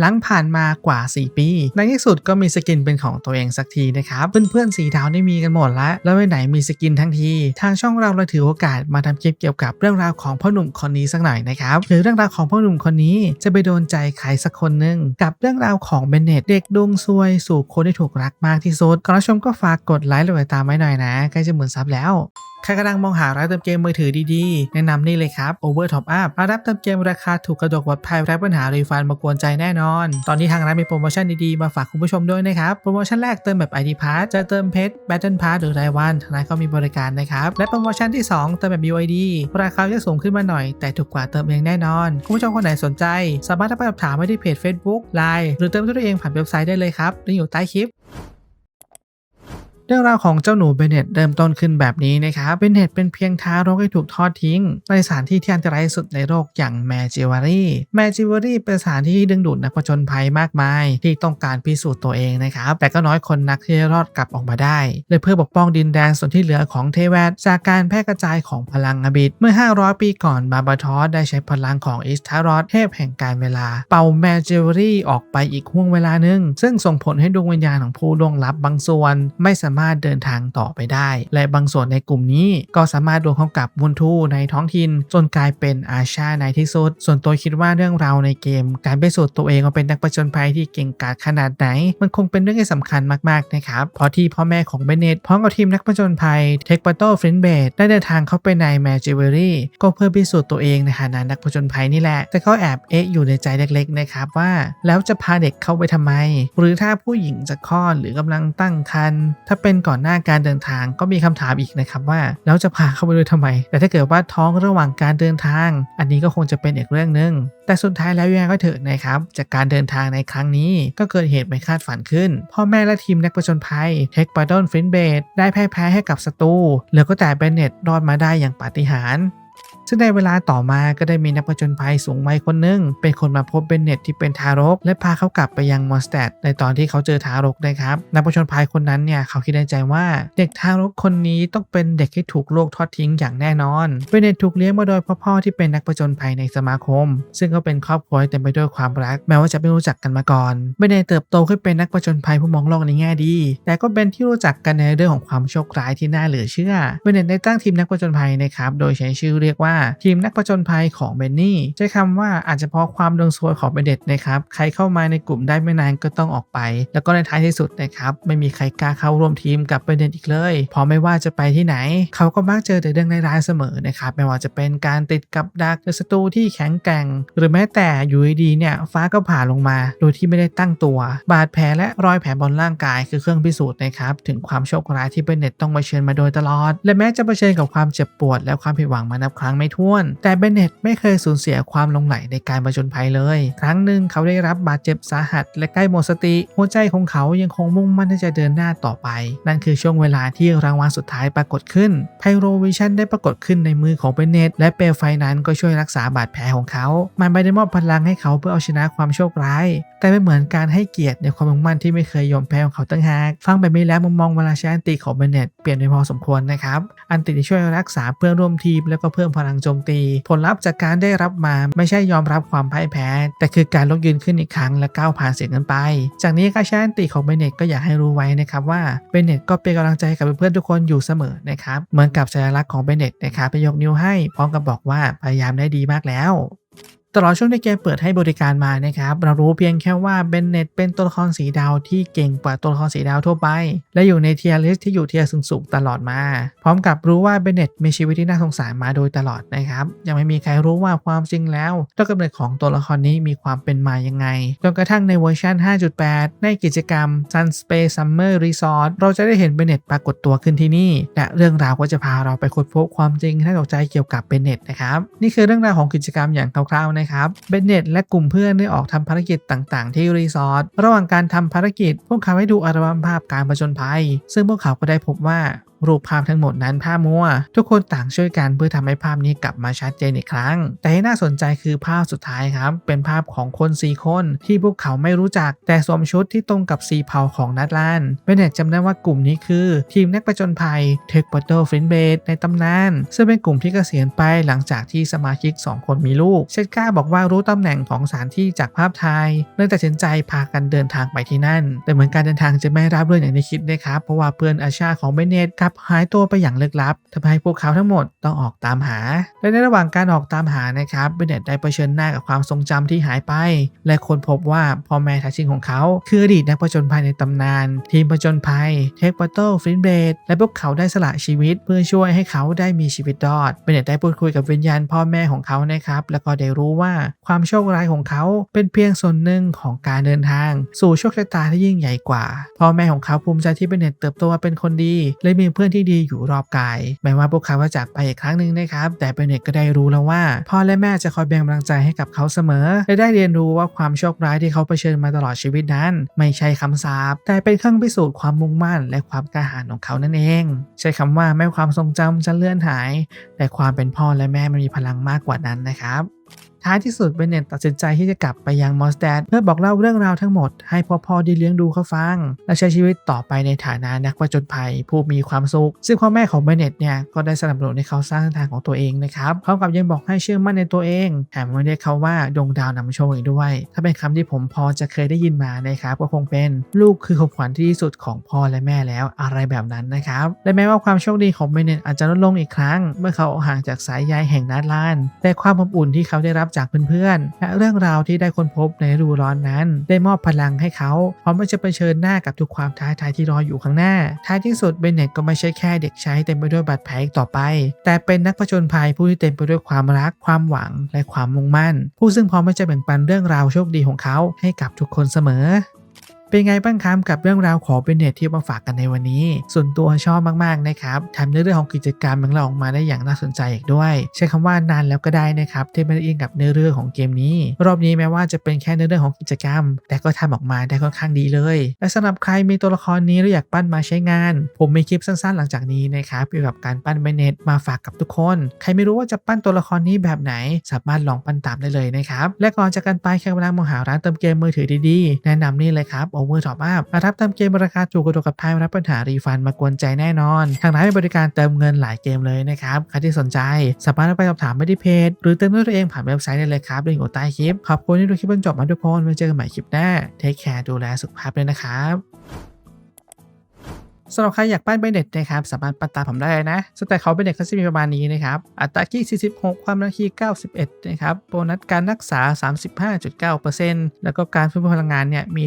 หลังผ่านมากว่า 4 ปี ในที่สุดก็มีสกินเป็นของตัวเองสักทีนะครับ เพื่อนๆสีดาวได้มีกันหมดแล้ว แล้วไปไหนมีสกินทั้งที ทางช่องเราเลยถือโอกาสมาทำคลิปเกี่ยวกับเรื่องราวของพ่อหนุ่มคนนี้สักหน่อยนะครับหรือเรื่องราวของพ่อหนุ่มคนนี้จะไปโดนใจใครสักคนหนึ่งกับเรื่องราวของเบนเน็ตเด็กดวงซวย สู่คนที่ถูกรักมากที่สุดก่อนรับชมก็ฝากกดไลค์และกดตามไว้หน่อยนะใกล้จะหมื่นซับแล้ว ใครกำลังมองหาร้านเติมเกมมือถือดีๆ แนะนำนี่เลยครับ Over Top Up ร้านรับเติมเกมราคาถูกกระดกปลอดภัยไร้ปัญหารีฟันมากวนใจแน่นอน ตอนนี้ทางร้านมีโปรโมชั่นดีๆ มาฝากคุณผู้ชมด้วยนะครับ โปรโมชั่นแรกเติมแบบ ID Pass จะเติมเพชร Battle Pass หรือรายวันทางร้านก็มีบริการนะครับ และโปรโมชั่นที่ 2 เติมแบบ UID ราคาจะสูงขึ้นมาหน่อย แต่ถูกกว่าเติมเองแน่นอน คุณผู้ชมคนไหนสนใจ สามารถทักไปสอบถามได้ที่เพจ Facebook Line หรือเติมด้วยตัวเองผ่านเว็บไซต์ได้เลยครับลิงก์อยู่ใต้คลิป เรื่องราวของเจ้าหนูเบนเน็ตเริ่มต้นขึ้นแบบนี้นะครับเบนเน็ตเป็นเพียงทารกที่ถูกทอดทิ้ง ในสถานที่ที่อันตรายสุดในโลกอย่างแมจิวารีแมจิวารีเป็นสถานที่ที่ดึงดูดนักผจญภัยมากมาย ที่ต้องการพิสูจน์ตัวเองนะครับ แต่ก็น้อยคนนักที่จะรอดกลับออกมาได้เลยเพื่อปกป้องดินแดนส่วนที่เหลือของเทวตจากการแพร่กระจายของพลังอบิดเมื่อ 500 ปีก่อนบาบาทอสได้ใช้พลังของอิสทารอสเทพแห่งการเวลา เป่าแมจิวารีออกไปอีกห่วงเวลาหนึ่งซึ่งส่งผลให้ดวงวิญญาณของผู้ล่วงลับบางส่วน ไม่สามารถามารถเดินทางต่อไปได้ และบางส่วนในกลุ่มนี้ก็สามารถรวมเข้ากับมุนทูในท้องถิ่นจนกลายเป็นอาชาในที่สุด ส่วนตัวคิดว่าเรื่องราวในเกม การไปสูจน์ตัวเองว่าเป็นนักประจนภัยที่เก่งกาจขนาดไหน มันคงเป็นเรื่องที่สำคัญมากๆนะครับเพราะที่พ่อแม่ของเบเนตพร้อมกับทีมนักประจนภัยเทคปัตโต้ฟรินเบดได้เดินทางเข้าไปในแมจิเวอรี่ก็เพื่อพิสูจน์ตัวเองในฐานะนักประจนภัยนี่แหละ แต่ก็แอบเอ๊ะอยู่ในใจเล็กๆนะครับว่า แล้วจะพาเด็กเข้าไปทำไม หรือถ้าผู้หญิงจะคลอดหรือกำลังตั้งครรภ์ถ้าเป็นก่อนหน้าการเดินทางก็มีคำถามอีกนะครับว่าแล้วจะพาเข้าไปด้วยทำไม แต่ถ้าเกิดว่าท้องระหว่างการเดินทาง อันนี้ก็คงจะเป็นอีกเรื่องหนึ่งแต่สุดท้ายแล้วยังไงก็เถอะนะครับ จากการเดินทางในครั้งนี้ก็เกิดเหตุไม่คาดฝันขึ้น พ่อแม่และทีมนักประจนภัยเทคปาดอนฟินเบดได้แพ้แพ้ให้กับศัตรูเหลือก็แต่เบนเน็ตรอดมาได้อย่างปาฏิหาริย์ ซึ่งในเวลาต่อมาก็ได้มีนักผจญภัยสูงวัยคนหนึ่งเป็นคนมาพบเบนเน็ตที่เป็นทารก และพาเขากลับไปยังมอนสเตดในตอนที่เขาเจอทารกนะครับนักผจญภัยคนนั้นเนี่ยเขาคิดในใจว่าเด็กทารกคนนี้ต้องเป็นเด็กที่ถูกโลกทอดทิ้งอย่างแน่นอนเบนเน็ตถูกเลี้ยงมาโดยพ่อพ่อที่เป็นนักผจญภัยในสมาคม ซึ่งก็เป็นครอบครัวเต็มไปด้วยความรัก แม้ว่าจะไม่รู้จักกันมาก่อนเบนเน็ตเติบโตขึ้นเป็นนักผจญภัยผู้มองโลกในแง่ดี แต่ก็เป็นที่รู้จักกันในเรื่องของความโชคร้ายที่น่าเหลือเชื่อเบนเน็ตได้ตั้งทีมนักผจญภัยนะครับโดยใช้ชื่อเรียกว่าทีมนักผจญภัยของเบนนี่ใช้คำว่าอาจจะเพราะความดวงซวยของเบนเน็ตนะครับใครเข้ามาในกลุ่มได้ไม่นานก็ต้องออกไป แล้วก็ในท้ายที่สุดนะครับไม่มีใครกล้าเข้าร่วมทีมกับเบนเน็ตอีกเลยเพราะไม่ว่าจะไปที่ไหน เขาก็มักเจอแต่เรื่องร้ายๆเสมอนะครับไม่ว่าจะเป็นการติดกับดักหรือศัตรูที่แข็งแกร่ง หรือแม้แต่อยู่ดีๆเนี่ยฟ้าก็ผ่าลงมา โดยที่ไม่ได้ตั้งตัว บาดแผลและรอยแผลบนร่างกายคือเครื่องพิสูจน์นะครับถึงความโชคร้ายที่เบนเน็ตต้องเผชิญมาโดยตลอด และแม้จะเผชิญกับความเจ็บปวดและความผิดหวังมานับครั้งไม่ถ้วน แต่เบนเน็ตไม่เคยสูญเสียความลงไหลในการผจญภัยเลย ครั้งหนึ่งเขาได้รับบาดเจ็บสาหัส และใกล้หมดสติ หัวใจของเขายังคงมุ่งมั่นที่จะเดินหน้าต่อไป นั่นคือช่วงเวลาที่รางวัลสุดท้ายปรากฏขึ้นไพโรวิชันได้ปรากฏขึ้นในมือของเบนเน็ตและเปลวไฟนั้นก็ช่วยรักษาบาดแผลของเขา มันไม่ได้มอบพลังให้เขาเพื่อเอาชนะความโชคร้าย แต่เป็นเหมือนการให้เกียรติในความมุ่งมั่นที่ไม่เคยยอมแพ้ของเขาตั้งหาก ฟังแบบนี้แล้วมุมมองเวลาใช้อันติของเบนเน็ตเปลี่ยนไปพอสมควรนะครับ อันติที่ช่วยรักษาเพื่อนร่วมทีมแล้วก็เพิ่มพลังโจมตี ผลลัพธ์จากการได้รับมาไม่ใช่ยอมรับความพ่ายแพ้ แต่คือการลุกยืนขึ้นอีกครั้งและก้าวผ่านเสียงนั้นไป จากนี้การใช้นติของเบเน็ตก็อยากให้รู้ไว้นะครับว่าเบเน็ตก็เป็นกำลังใจกับเพื่อนๆทุกคนอยู่เสมอนะครับเหมือนกับสัญลักษณ์ของเบเน็ตนะครับไปยกนิ้วให้พร้อมกับบอกว่าพยายามได้ดีมากแล้ว ตลอดช่วงที่เกมเปิดให้บริการมานะครับเรารู้เพียงแค่ว่าเบนเน็ตเป็นตัวละครสีดาวที่เก่งกว่าตัวละครสีดาวทั่วไป และอยู่ในเทียร์ลิสที่อยู่เทียร์สูงๆตลอดมา พร้อมกับรู้ว่าเบนเน็ตมีชีวิตที่น่าสงสารมาโดยตลอดนะครับ ยังไม่มีใครรู้ว่าความจริงแล้วต้นกำเนิดของตัวละครนี้มีความเป็นมายังไงจนกระทั่งในเวอร์ชัน 5.8 ในกิจกรรม Sun Space Summer Resort เราจะได้เห็นเบนเน็ตปรากฏตัวขึ้นที่นี่ และเรื่องราวก็จะพาเราไปค้นพบความจริงที่น่าตกใจเกี่ยวกับเบนเน็ตนะครับนี่คือเรื่องราวของกิจกรรมอย่างคร่าวๆนะครับเบนเน็ตและกลุ่มเพื่อนได้ออกทำภารกิจต่างๆ ที่รีสอร์ทระหว่างการทำภารกิจ พวกเขาให้ดูอัลบั้มภาพการผจญภัย ซึ่งพวกเขาก็ได้พบว่า รูปภาพทั้งหมดนั้นภาพมัว ทุกคนต่างช่วยกันเพื่อทำให้ภาพนี้กลับมาชัดเจนอีกครั้ง แต่ที่น่าสนใจคือภาพสุดท้ายครับ เป็นภาพของคน 4 คน ที่พวกเขาไม่รู้จัก แต่สวมชุดที่ตรงกับสีเผาของนัดลานเบนเน็ตจำได้ว่ากลุ่มนี้คือ ทีมนักประจนภัยเทคปัตเตอร์ฟินเบดในตำนาน ซึ่งเป็นกลุ่มที่เกษียณไปหลังจากที่สมาชิก 2 คนมีลูก เชดก้าบอกว่ารู้ตำแหน่งของสถานที่จากภาพถ่ายเลยตัดสินใจพากันเดินทางไปที่นั่น แต่เหมือนการเดินทางจะไม่ราบรื่นอย่างที่คิดนะครับเพราะว่าเพื่อนอาชาของเบนเน็ตกับหายตัวไปอย่างลึกลับทำให้พวกเขาทั้งหมดต้องออกตามหา และในระหว่างการออกตามหานะครับเบนเน็ตได้เผชิญหน้ากับความทรงจำที่หายไป และค้นพบว่าพ่อแม่แท้จริงของเขา คืออดีตนักผจญภัยในตำนาน ทีมผจญภัยเทคปัตเตอร์ฟินเบดและพวกเขาได้สละชีวิต เพื่อช่วยให้เขาได้มีชีวิตรอดเบนเน็ตได้พูดคุยกับวิญญาณพ่อแม่ของเขานะครับแล้วก็ได้รู้ว่าความโชคร้ายของเขาเป็นเพียงส่วนหนึ่งของการเดินทาง สู่โชคชะตาที่ยิ่งใหญ่กว่า พ่อแม่ของเขาภูมิใจที่เบนเน็ตเติบโตมาเป็นคนดี และมีเพื่อนที่ดีอยู่รอบกาย แม้ว่าพวกเขาจะจากไปอีกครั้งหนึ่งนะครับ แต่เบนเน็ตก็ได้รู้แล้วว่า พ่อและแม่จะคอยแบ่งกำลังใจให้กับเขาเสมอ และได้เรียนรู้ว่าความโชคร้ายที่เขาเผชิญมาตลอดชีวิตนั้น ไม่ใช่คำสาปแต่เป็นเครื่องพิสูจน์ความมุ่งมั่น และความกล้าหาญของเขานั่นเอง ใช้คำว่าแม้ความทรงจำจะเลื่อนหาย แต่ความเป็นพ่อและแม่มันมีพลังมากกว่านั้นนะครับ ท้ายที่สุดเบนเน็ตตัดสินใจที่จะกลับไปยังมอสแดดเพื่อบอกเล่าเรื่องราวทั้งหมดให้พ่อพ่อได้เลี้ยงดูเขาฟัง และใช้ชีวิตต่อไปในฐานะนักประจนภัยผู้มีความสุข ซึ่งพ่อแม่ของเบนเน็ตเนี่ยก็ได้สนับสนุนให้เขาสร้างทางของตัวเองนะครับพร้อมกับยังบอกให้เชื่อมั่นในตัวเองแถมยังเรียกเขาว่าดวงดาวนำโชคอีกด้วย ถ้าเป็นคำที่ผมพอจะเคยได้ยินมานะครับก็คงเป็นลูกคือของขวัญที่ดีที่สุดของพ่อและแม่แล้วอะไรแบบนั้นนะครับและแม้ว่าความโชคดีของเบนเน็ตอาจจะลดลงอีกครั้ง เมื่อเขาออกห่างจากสายใยแห่งนัดลาน แต่ความอบอุ่นที่เขาได้รับจากเพื่อนๆและเรื่องราวที่ได้ค้นพบในฤดูร้อนนั้น ได้มอบพลังให้เขาพร้อมที่จะเผชิญหน้ากับทุกความท้าทายที่รออยู่ข้างหน้า ท้ายที่สุดเบนเน็ตก็ไม่ใช่แค่เด็กใช้เต็มไปด้วยบาดแผลอีกต่อไป แต่เป็นนักผจญภัยผู้ที่เต็มไปด้วยความรัก ความหวังและความมุ่งมั่น ผู้ซึ่งพร้อมที่จะแบ่งปันเรื่องราวโชคดีของเขาให้กับทุกคนเสมอ เป็นไงบ้างครับกับเรื่องราวของเบนเน็ตที่มาฝากกันในวันนี้ ส่วนตัวชอบมากๆนะครับทำในเรื่องของกิจกรรมของเราออกมาได้อย่างน่าสนใจอีกด้วย ใช้คำว่านานแล้วก็ได้นะครับที่ไม่ได้อินกับเนื้อเรื่องของเกมนี้ รอบนี้แม้ว่าจะเป็นแค่เนื้อเรื่องของกิจกรรม แต่ก็ทำออกมาได้ค่อนข้างดีเลย และสำหรับใครมีตัวละครนี้แล้วอยากปั้นมาใช้งาน ผมมีคลิปสั้นๆ หลังจากนี้นะครับเกี่ยวกับการปั้นเบนเน็ตมาฝากกับทุกคน ใครไม่รู้ว่าจะปั้นตัวละครนี้แบบไหน สามารถลองปั้นตามได้เลยนะครับและก่อนจากกันไปใครกำลังมองหาร้านเติมเกมมือถือดีๆ แนะนำนี่เลยครับ Over Top Up มารับเติมเกมราคาถูกกระโดดกับไทยรับปัญหารีฟันมากวนใจแน่นอน ทางร้านมีบริการเติมเงินหลายเกมเลยนะครับใครที่สนใจสามารถไปสอบถามไม่ที่เพจ หรือเติมด้วยตัวเองผ่านเว็บไซต์ได้เลยครับลิงก์อยู่ใต้คลิป ขอบคุณที่ดูคลิปจนจบมาทุกคนไว้เจอกันใหม่คลิปหน้าเทคแคร์ดูแลสุขภาพด้วยนะครับ สำหรับใครอยากปั้นเบเน็ตนะครับสามารถปั้นตามผมได้นะสแต็กเขาเบนเน็ตก็จะมีประมาณนี้นะครับอัตราคี46 ความระคี91 นะครับโบนัสการรักษา 35.9%แล้วก็การฟื้นฟูพลังงานเนี่ยมี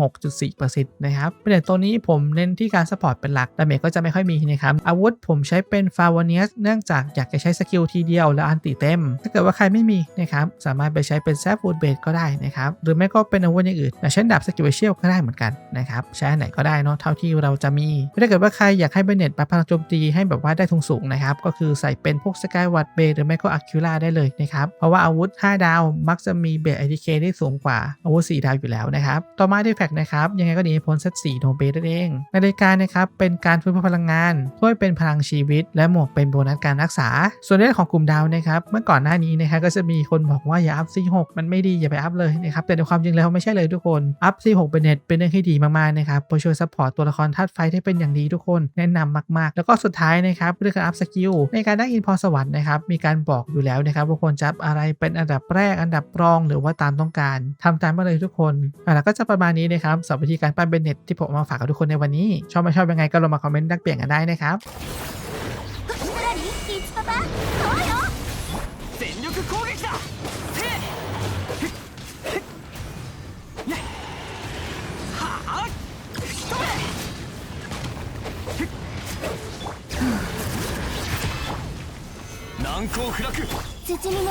316.4%นะครับเบเน็ตตัวนี้ผมเน้นที่การสปอร์ตเป็นหลักดาเมจก็จะไม่ค่อยมีนะครับอาวุธผมใช้เป็นฟาวเนียสเนื่องจากอยากจะใช้สกิลทีเดียวแล้วอันติเต็ม ถ้าเกิดว่าใครไม่มีนะครับสามารถไปใช้เป็นแซฟฟูดเบดก็ได้นะครับหรือไม่ก็เป็นอาวุธอย่างอื่นอย่างเช่นดาบสกิลเชียลก็ได้เหมือนกันนะครับใช้อันไหนก็ได้เนาะเท่าที่เราจะมีถ้าเกิดว่าใครอยากให้เบนเน็ตมาพลังโจมตีให้แบบว่าได้ทุงสูงนะครับ ก็คือใส่เป็นพวกสกายวัดเบหรือไม่ก็อะคิล่าได้เลยนะครับ เพราะว่าอาวุธ 5 ดาวมักจะมีเบสไอทีเคที่สูงกว่าอาวุธ 4 ดาวอยู่แล้วนะครับ ต่อมาดีแฟกนะครับ ยังไงก็หนีไม่พ้นเซต4โนเบนั่นเองในรายการนะครับเป็นการฟื้นฟูพลังงานช่วยเป็นพลังชีวิต และหมวกเป็นโบนัสการรักษา ส่วนเรื่องของกลุ่มดาวนะครับเมื่อก่อนหน้านี้นะครับก็จะมีคนบอกว่าอย่าอัพ C6 มันไม่ดีอย่าไปอัพเลยนะครับแต่ในความจริงแล้วไม่ใช่เลยทุกคนอัพ C6 เป็นเน็ตเป็นเรื่องที่ดีมากๆนะครับเพื่อช่วยซัพพอร์ตตัวละครธาตุไฟ้เป็นอย่างดีทุกคนแนะนำมาก ๆ แล้วก็สุดท้ายนะครับเรื่องการอัพสกิลในการได้อินพอสวรรค์นะครับมีการบอกอยู่แล้วนะครับว่าควรจะอัพอะไรเป็นอันดับแรกอันดับรองหรือว่าตามต้องการทำตามมาเลยทุกคนอะแล้วก็จะประมาณนี้นะครับสำหรับวิธีการปั้นเบนเน็ตที่ผมมาฝากกับทุกคนในวันนี้ชอบไม่ชอบยังไงก็ลงมาคอมเมนต์ดักเปลี่ยนกันได้นะครับ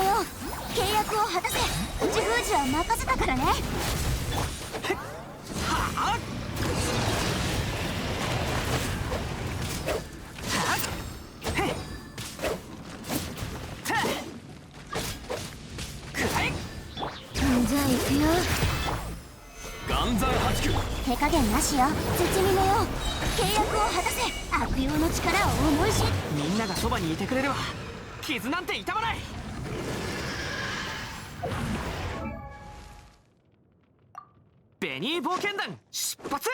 よ。契約を果たせ。封じは任せたからね。はあなしよ。絶よ。契約を果たせ。悪用の力を思いし。みんながそばにいてくれるわ傷なんて痛まない。ベニー冒険団出発！